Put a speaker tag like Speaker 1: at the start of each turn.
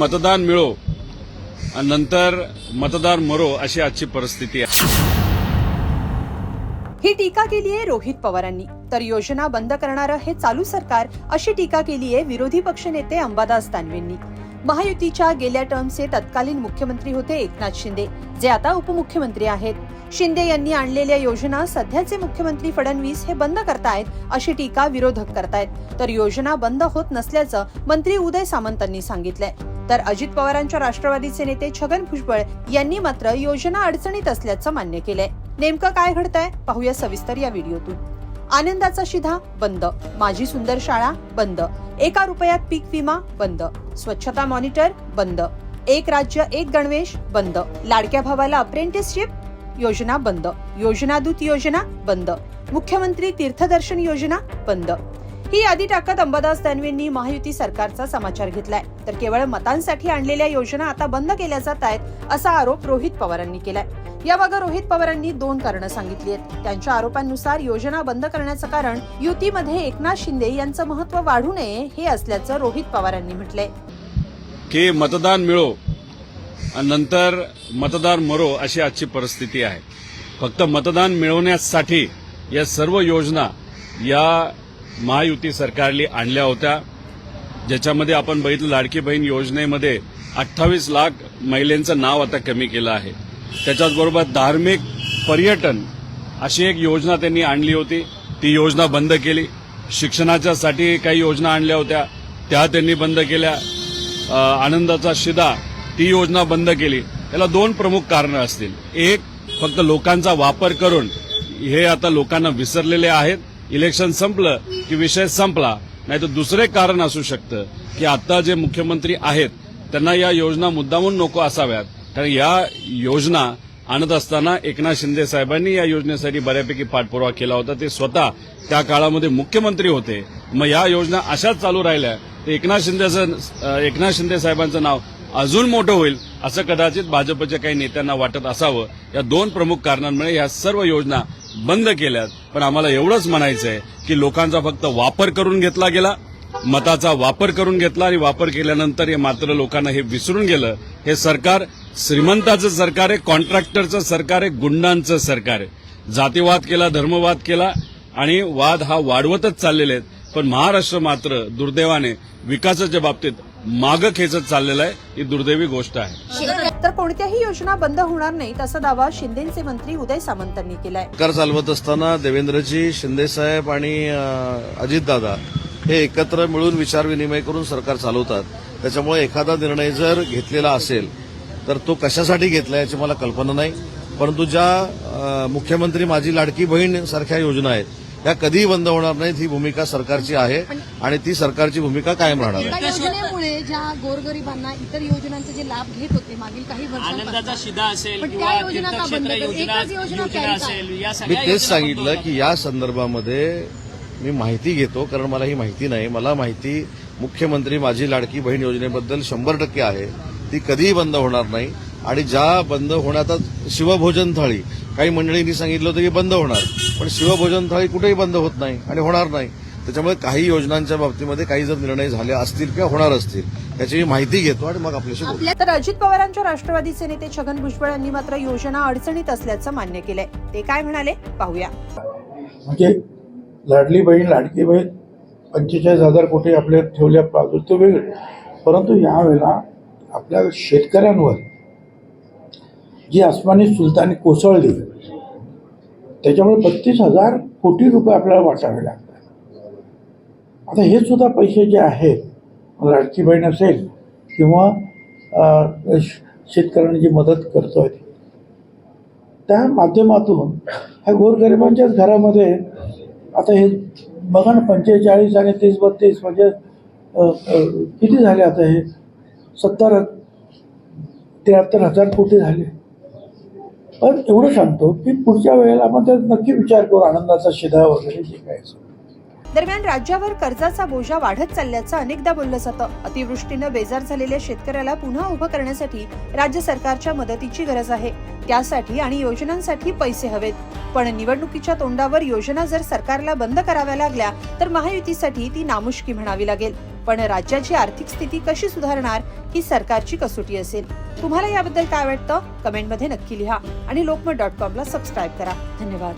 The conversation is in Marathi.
Speaker 1: मतदान मिळो आणि नंतर मतदार मरो अशी आजची परिस्थिती आहे.
Speaker 2: ही टीका केली आहे रोहित पवारांनी. तर योजना बंद करणारं हे चालू सरकार अशी टीका केली आहे विरोधी पक्षनेते अंबादास दानवेंनी. महायुतीच्या गेल्या टर्मचे तत्कालीन मुख्यमंत्री होते एकनाथ शिंदे जे आता उपमुख्यमंत्री आहेत. शिंदे यांनी आणलेल्या योजना सध्याचे मुख्यमंत्री फडणवीस हे बंद करतायत अशी टीका विरोधक करतायत. तर योजना बंद होत नसल्याचं मंत्री उदय सामंतांनी सांगितलंय. तर अजित पवारांच्या राष्ट्रवादीचे नेते छगन भुजबळ यांनी मात्र योजना अडचणीत असल्याचं मान्य केलंय. नेमकं काय घडतंय? पाहूया सविस्तर या व्हिडिओतून. आनंदाचा शिधा बंद. माझी सुंदर शाळा बंद. एका रुपयात पीक विमा बंद. स्वच्छता मॉनिटर बंद. एक राज्य एक गणवेश बंद. लाडक्या भावाला अप्रेंटिसशिप योजना बंद. योजना दूत योजना बंद. मुख्यमंत्री तीर्थदर्शन योजना बंद. ही यादी टाकत अंबादास दानवेंनी महायुती सरकारचा समाचार घेतलाय. तर केवळ मतांसाठी आणलेल्या योजना आता बंद केल्या जात आहेत असा आरोप रोहित पवारांनी केलाय. यामागे रोहित पवारांनी दोन कारणं सांगितली आहेत. त्यांच्या आरोपांनुसार योजना बंद करण्याचं कारण युतीमध्ये एकनाथ शिंदे यांचं महत्त्व वाढू नये हे असल्याचं रोहित पवारांनी म्हटलंय.
Speaker 1: की मतदान मिळो नंतर मतदार मरो अशी आजची परिस्थिती आहे. फक्त मतदान मिळवण्यासाठी या सर्व योजना या महायुती सरकारली आणल्या होत्या. ज्याच्यामध्ये आपण बघितलं लाडकी बहीण योजनेमध्ये अठ्ठावीस लाख महिलांचं नाव आता कमी केलं आहे. त्याच्याचबरोबर धार्मिक पर्यटन अशी एक योजना त्यांनी आणली होती. ती योजना बंद केली. शिक्षणाच्यासाठी काही योजना आणल्या होत्या. त्या त्यांनी बंद केल्या. आनंदाचा शिदा ती योजना बंद केली. याला दोन प्रमुख कारणं असतील. एक फक्त लोकांचा वापर करून हे आता लोकांना विसरलेले आहेत. इलेक्शन संपलं की विषय संपला नाही तर दुसरे कारण असू शकतं की आता जे मुख्यमंत्री आहेत त्यांना या योजना मुद्दामून नको असाव्यात. कारण या योजना आणत असताना एकनाथ शिंदे साहेबांनी या योजनेसाठी बऱ्यापैकी पाठपुरावा केला होता. ते स्वतः त्या काळामध्ये मुख्यमंत्री होते. मग या योजना अशाच चालू राहिल्या तर एकनाथ शिंदेचं एकनाथ शिंदे साहेबांचं नाव अजून मोठं होईल असं कदाचित भाजपच्या काही नेत्यांना वाटत असावं. या दोन प्रमुख कारणांमुळे या सर्व योजना बंद केल्यात. पण आम्हाला एवढंच म्हणायचं आहे की लोकांचा फक्त वापर करून घेतला गेला मताचा वापर करून घेतला आणि वापर केल्यानंतर हे मात्र लोकांना हे विसरून गेलं. हे सरकार श्रीमंताचं सरकार आहे कॉन्ट्रॅक्टरचं सरकार आहे गुंडांचं सरकार आहे. जातीवाद केला धर्मवाद केला आणि वाद हा वाढवतच चाललेले आहेत. पण महाराष्ट्र मात्र दुर्दैवाने विकासाच्या बाबतीत मागं खेचत चाललेला आहे. ही दुर्दैवी गोष्ट आहे.
Speaker 2: तर कोणत्याही योजना बंद होणार नाहीत असा दावा शिंदेचे मंत्री उदय सामंतांनी केलाय.
Speaker 3: सरकार चालवत असताना देवेंद्रजी शिंदेसाहेब आणि अजितदादा हे एकत्र मिळून विचारविनिमय करून सरकार चालवतात. त्याच्यामुळे एखादा निर्णय जर घेतलेला असेल तर तो कशासाठी घेतला याची मला कल्पना नाही. परंतु ज्या मुख्यमंत्री माझी लाडकी बहीण सारख्या योजना आहेत त्या कधीही बंद होणार नाहीत ही भूमिका सरकारची आहे आणि ती सरकारची भूमिका कायम राहणार आहे.
Speaker 4: योजनेमुळे ज्या गोरगरिबांना इतर योजनांचे जे लाभ घेत होते मागील काही
Speaker 5: आनंदाचा शिदा असेल किंवा
Speaker 4: योजना
Speaker 5: तीर्थक्षेत्र असेल या
Speaker 3: मी
Speaker 5: सगळ्या
Speaker 3: तेच
Speaker 5: योजना
Speaker 3: सांगितलं
Speaker 5: बंद
Speaker 3: की या संदर्भामध्ये मी माहिती घेतो कारण मला ही माहिती नाही. मला माहिती मुख्यमंत्री माझी लाडकी बहीण योजनेबद्दल शंभर टक्के आहे. ती कधीही बंद होणार नाही. आणि ज्या बंद होण्याचा शिवभोजन थाळी काही मंडळींनी सांगितलं होतं की बंद होणार. पण शिवभोजन थाळी कुठेही बंद होत नाही आणि होणार नाही. त्याच्यामुळे काही योजनांच्या बाबतीमध्ये काही जर निर्णय झाले असतील किंवा होणार असतील याची मी माहिती घेतो आणि मग आपल्याशी बोलतो
Speaker 2: तर अजित पवारांच्या राष्ट्रवादीचे नेते छगन भुजबळ यांनी मात्र योजना अडचणीत असल्याचं मान्य केलंय. ते काय म्हणाले? पाहूया.
Speaker 6: म्हणजे लाडली बहीण लाडकी बहीण पंचेचाळीस हजार कोटी आपल्या ठेवल्या बाजू ते वेगळे. परंतु यावेळेला आपल्या शेतकऱ्यांवर जी आसमानी सुलतानी कोसळली त्याच्यामुळे बत्तीस हजार कोटी रुपये आपल्याला वाटावे लागतात. आता हे सुद्धा पैसे जे आहेत लाडकी बहीण असेल किंवा श- शेतकऱ्यांना जी मदत करतोय त्या माध्यमातून ह्या गोरगरिबांच्याच घरामध्ये आता हे बघा ना पंचेचाळीस आणि तीस बत्तीस म्हणजे किती झाले आता हे? सत्तर त्र्याहत्तर हजार कोटी झाले. पण एवढं सांगतो की पुढच्या वेळेला आपण त्यात नक्की विचार करू आनंदाचा शिधा वगैरे जे काय
Speaker 2: दरम्यान राज्यावर कर्जाचा बोजा वाढत चालल्याचं अनेकदा बोललं जातं. अतिवृष्टीनं बेजार झालेल्या शेतकऱ्याला पुन्हा उभं करण्यासाठी राज्य सरकारच्या मदतीची गरज आहे. त्यासाठी आणि योजनांसाठी पैसे हवेत. पण निवडणुकीच्या तोंडावर योजना जर सरकारला बंद कराव्या लागल्या तर महायुतीसाठी ती नामुष्की म्हणावी लागेल. पण राज्याची आर्थिक स्थिती कशी सुधारणार ही सरकारची कसोटी असेल. तुम्हाला याबद्दल काय वाटतं? कमेंटमध्ये नक्की लिहा आणि लोकमत डॉट कॉमला सबस्क्राईब करा. धन्यवाद.